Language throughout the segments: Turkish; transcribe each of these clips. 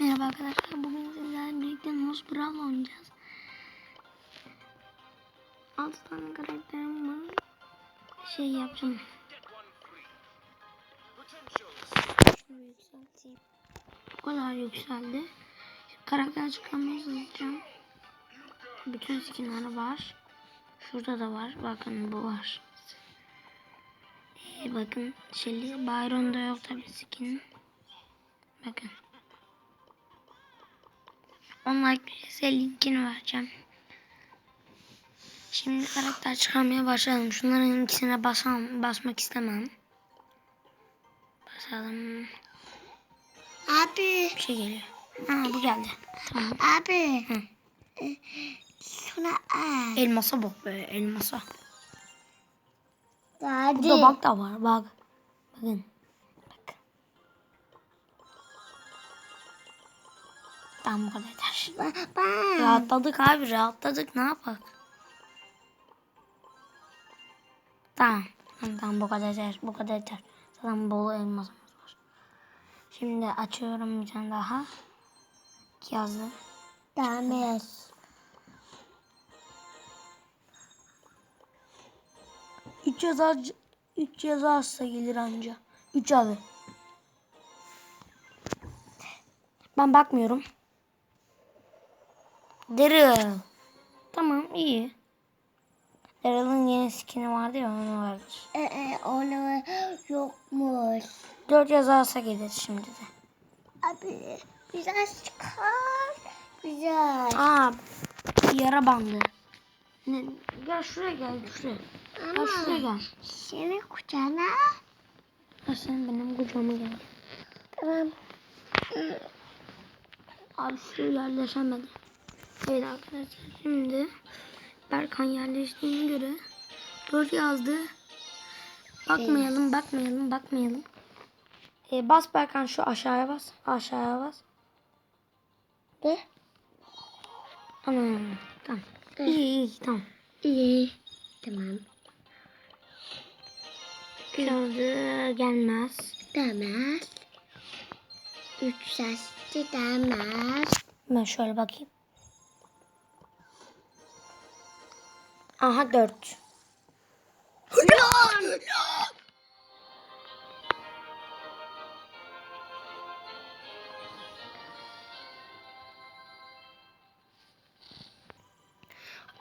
Merhaba arkadaşlar. Bugün sizlerle birlikte Nose Brawl oynayacağız. 6 tane karakterim var. Şey yapacağım. Şunu yükselteyim. O kadar yükseldi. Karakter çıkarmaya çalışacağım. Bütün skinler var. Şurada da var. Bakın bu var. Ee, bakın Shelly Byron'da yok tabii skin. Bakın. Online size linkini vereceğim. Şimdi karakter çıkarmaya başlayalım. Şunların ikisine basam, basmak istemem. Basalım. Abi, Bir şey geliyor. Ha bu geldi. Tamam. abi. Hı. E, Şuna al. Elmasa bak be elmasa. Hadi. Burada bak da var bak. Bakın. Tamam bu kadar yeter. Baba. Rahatladık abi rahatladık ne yapak? Tamam. Tamam, bu kadar yeter. Bu kadar yeter. Zaten bol elmasımız var. Şimdi açıyorum bir tane daha. Yazdı. Tamam. Üç yazar, üç yazarsa gelir anca. Üç abi. Ben bakmıyorum. Daryl. Tamam iyi. Daryl'ın yeni skin'i vardı ya onu vardır. E, e, onu yokmuş. Dört yazarsa gelir şimdi de. Abi, biraz çıkar. Güzel. Aa yara bandı. Ne? Gel şuraya gel şuraya. Gel şuraya gel. Seni kucağına. Ha, sen benim kucağıma gel. Tamam. Abi şu yerleşemedi. Evet arkadaşlar şimdi Berkan yerleştiğine göre 4 yazdı. Bakmayalım, bakmayalım, bakmayalım. Ee, bas Berkan şu aşağıya bas. Aşağıya bas. De. Ana tamam. İyi iyi tamam. İyi. Tamam. Yazdı gelmez. Demez. Üç sesli demez. Ben şöyle bakayım. Aha 4.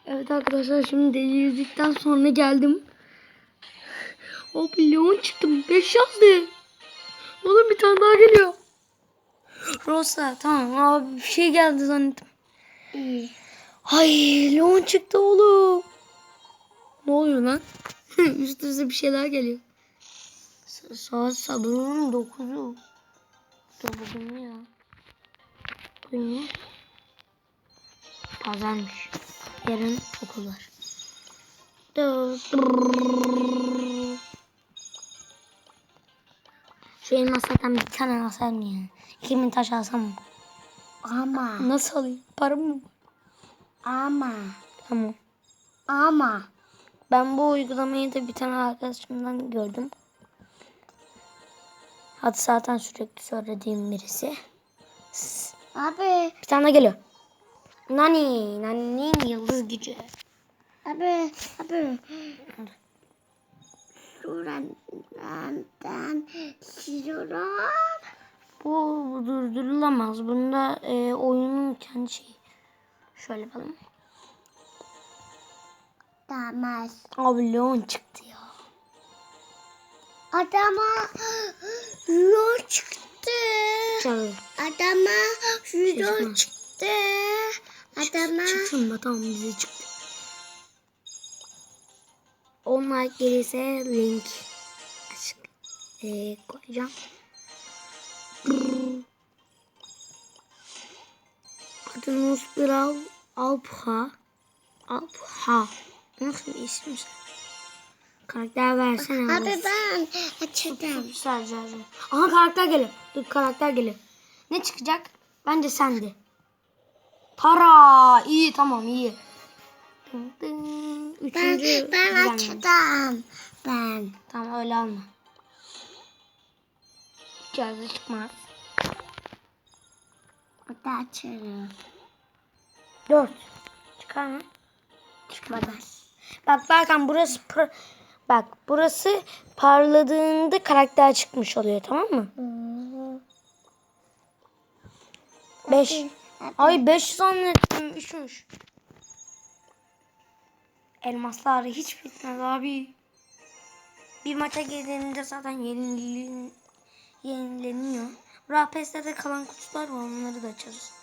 Evet arkadaşlar şimdi deli yüzükten sonra geldim. Abi Leon çıktım. 5 yazdı. Oğlum bir tane daha geliyor. Rosa tamam abi bir şey geldi zannettim. Ay Leon çıktı oğlum. Ne oluyor lan? Üst üste bir şeyler geliyor. Sa- saat sabırın 9'u. Dur bugün ya? Bugün ne? Pazarmış. Yarın okul var. Şu elmas zaten bir tane alsam mı ya? 2000 taş alsam mı? Ama. Nasıl alayım? Param mı? var? Ama. Tamam. Ama. Ben bu uygulamayı da bir tane arkadaşımdan gördüm. Hatta zaten sürekli söylediğim birisi. Abi. Bir tane geliyor. Nani, Nani'nin yıldız gücü. Abi. Abi. Şuradan. Şuradan. Bu durdurulamaz. Bunda e, oyunun kendi şeyi. Şöyle yapalım. Demez. Abi Leon çıktı ya. Adama yol çıktı. Çağır. Adama Çıkma. çıktı. Adama Çıksın tamam bize çıktı. Onlar gelirse link açık e, koyacağım. Adı Nusbral Alpha. Alpha. Nasıl isim? Karakter versene. Abi Abi ben açacağım. Sadece. Aha karakter geliyor. Dur karakter geliyor. Ne çıkacak? Bence sende. Para. İyi tamam iyi. Ben, Üçüncü ben gelmemiş. açacağım. Ben. Tamam öyle alma. Cihazı çıkmaz. Hadi açıyorum. Dört. Çıkar mı? Çıkmadı. Bak Berkan burası bak burası parladığında karakter çıkmış oluyor tamam mı? Beş. Ay 5 zannettim. Üçmüş. Elmaslar hiç bitmez abi. Bir maça girdiğinde zaten yenilin, yenileniyor. Brapes'te de kalan kutular var onları da açarız.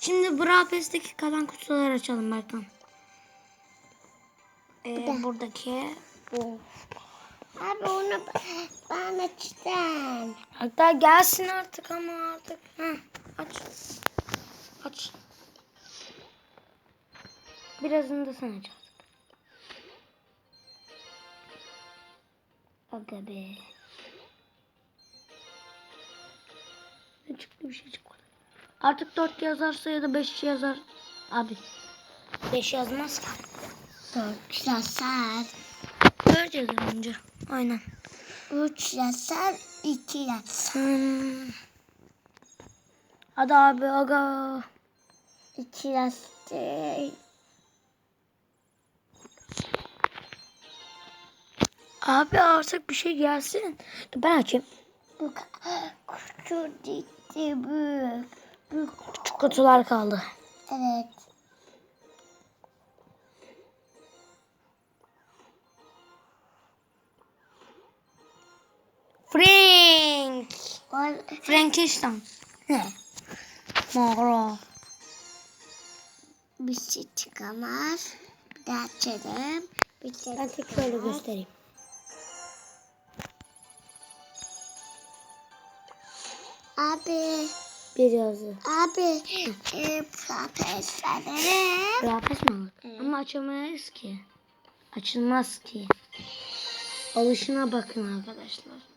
Şimdi Brapes'teki kalan kutuları açalım Berkan. Ee, buradaki bu. Abi onu ben açacağım. Hatta gelsin artık ama artık. Heh, aç. Aç. Birazını da sen aç artık. Aga be. Çıktı bir şey çıkmadı. Artık 4 yazarsa ya da 5 yazar. Abi. 5 yazmaz ki. Dört yazar. 4 yazar önce. Aynen. Üç yazar. iki yazar. Hmm. Hadi abi aga. İki yazar. Abi artık bir şey gelsin. Dur ben açayım. Bu kutu gitti. Büyük. Küçük kutular kaldı. Evet. Frank. Frankenstein. Ne? Mağara. bir şey çıkamaz. Bir daha açalım. Bir şey Ben tek şöyle göstereyim. Abi. Bir yazı. Abi. E, profesörlerim. Rapes mi aldık? Ama açamayız ki. Açılmaz ki. Alışına bakın arkadaşlar.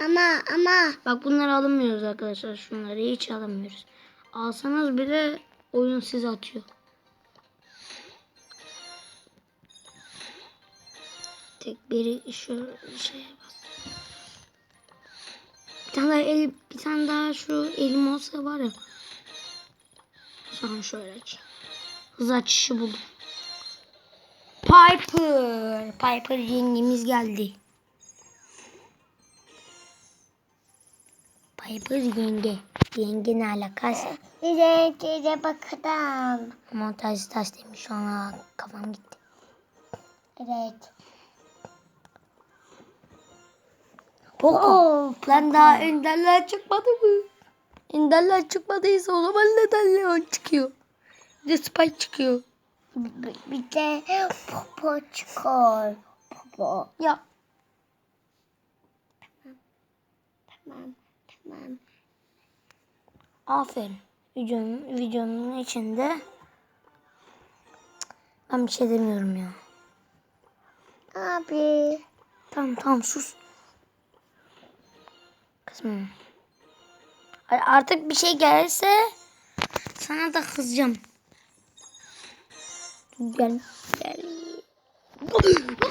Ama ama. Bak bunları alamıyoruz arkadaşlar. Şunları hiç alamıyoruz. Alsanız bile oyun size atıyor. Tek biri şu şeye bas. Bir tane daha el, bir tane daha şu elim olsa var ya. Sonra şöyle aç. Hız açışı buldum. Piper. Piper yengemiz geldi. Piper yenge. Yenge ne alakası? De bakalım. Montaj taş demiş an kafam gitti. Evet. Poco. Lan daha enderler çıkmadı mı? Enderler çıkmadıysa o zaman neden Leon çıkıyor? Bir de Spike çıkıyor. Bir, bir de popo çıkıyor. Popo. Ya Tamam. Tamam. Aferin. Videonun, videonun içinde ben bir şey demiyorum ya. Abi. Tamam tamam sus. Kızım. Artık bir şey gelirse sana da kızacağım. Gel. Gel.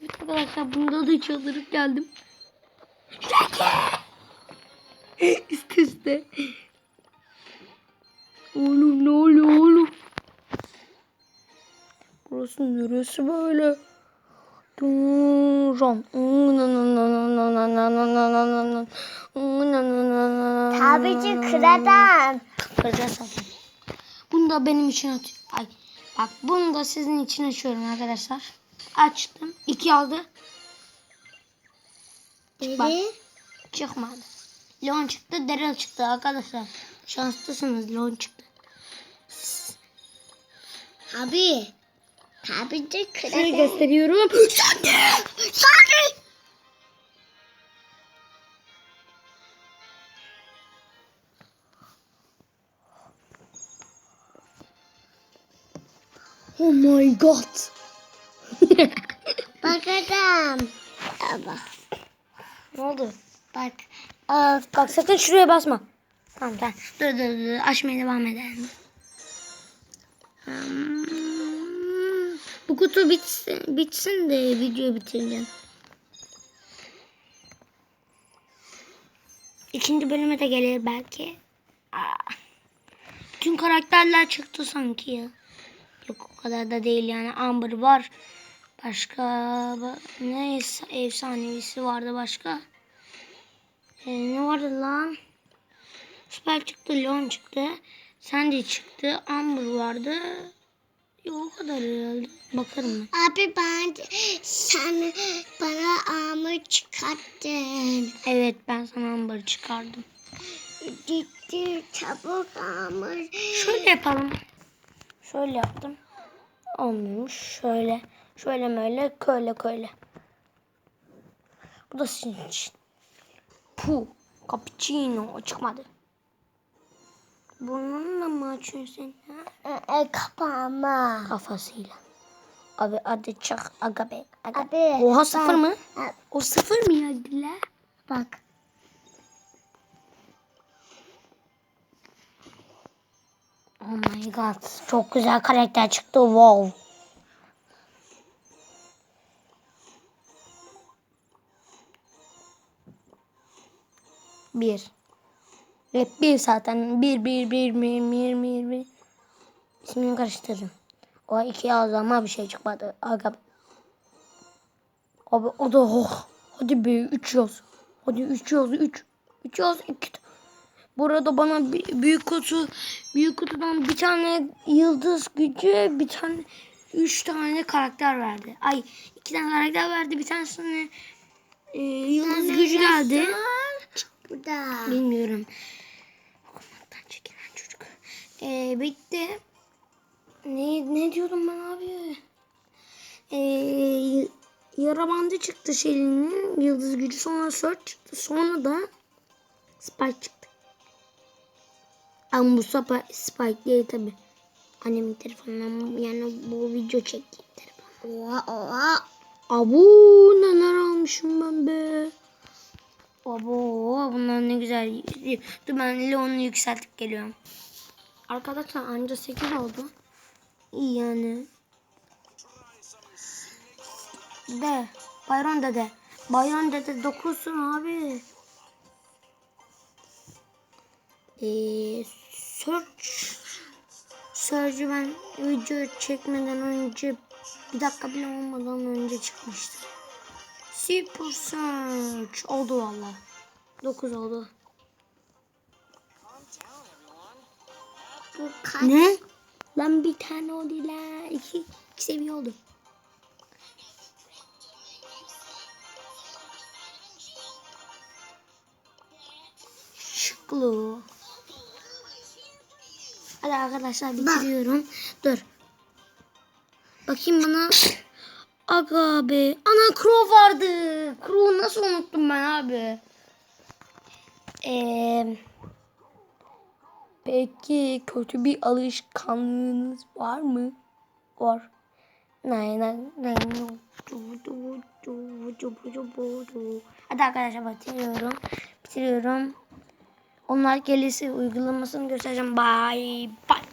Evet arkadaşlar bunda da çıldırıp geldim. Üst üste. Oğlum ne oluyor oğlum? Burası neresi böyle? Duran. Tabici kradan. Kıracağız. Bunu da benim için atıyor. Ay. Bak bunu da sizin için açıyorum arkadaşlar. Açtım. İki aldı. Bak. Çıkmadı. Leon çıktı. Daryl çıktı arkadaşlar. Şanslısınız. Leon çıktı. Abi. Tabici Şöyle kradan. gösteriyorum. Sadi. Sadi. Oh my god. Bakalım. Ama. ne oldu? Bak. Aa, bak sakın şuraya basma. Tamam tamam. Dur dur dur. Açmaya devam edelim. Hmm. Bu kutu bitsin, bitsin de videoyu bitireceğim. ikinci bölüme de gelir belki. Aa. Tüm karakterler çıktı sanki ya. Yok o kadar da değil yani. Amber var. Başka ba- ne efsanevisi vardı başka? Ee, ne vardı lan? Spike çıktı, Leon çıktı. Sandy çıktı, Amber vardı. Yok o kadar herhalde. Bakarım ben. Abi ben sen bana amır çıkarttın. Evet ben sana Amber çıkardım. Gitti çabuk amır. Şöyle yapalım. Şöyle yaptım. Olmuyormuş. Şöyle. Şöyle böyle. Köyle köyle. Bu da senin için. Puh. Cappuccino. Çıkmadı. Burnunla mı açıyorsun sen? E, kapama. Kafasıyla. Abi hadi çak. Aga be. Aga. Abi. Oha sıfır mı? bak, O sıfır mı ya Dile? Bak. Oh my god. Çok güzel karakter çıktı. Wow. Bir. Hep bir zaten. Bir, bir, bir, bir, bir, bir, bir. İsmini karıştırdım. O iki yazdı ama bir şey çıkmadı. Aga. Abi o da oh. Hadi be üç yaz. Hadi üç yaz. Üç. Üç yaz. iki. Burada bana büyük kutu büyük kutudan bir tane yıldız gücü bir tane üç tane karakter verdi. Ay iki tane karakter verdi bir tanesine e, yıldız gücü geldi. Burada. Bilmiyorum. Okumaktan çekinen çocuk. E, bitti. Ne, ne diyordum ben abi? E, y- yara bandı çıktı Shelly'nin yıldız gücü sonra Search çıktı. Sonra da Spike çıktı. Ama bu Spike, Spike değil tabi. Annemin telefonundan yani bu video çektiğim telefon. Oha oha. Abu neler almışım ben be. Abo bunlar ne güzel. Dur ben Leon'u yükseltip geliyorum. Arkadaşlar anca 8 oldu. İyi yani. De. Bayron dede. Bayron dede 9'sun abi. Ee, search. Search'ü ben video çekmeden önce bir dakika bile olmadan önce çıkmıştı. Super Search oldu valla. 9 oldu. Bu kaç? Ne? Lan bir tane oldu la. İki, iki seviye oldu. Şıklı. Hadi arkadaşlar bitiriyorum. Dur. Bakayım bana. Aga be. Ana Crow vardı. Crow'u nasıl unuttum ben abi? Eee... Peki kötü bir alışkanlığınız var mı? Var. Nay nay nay. Hadi arkadaşlar bitiriyorum. Bitiriyorum. Onlar gelirse uygulamasını göstereceğim. Bye bye.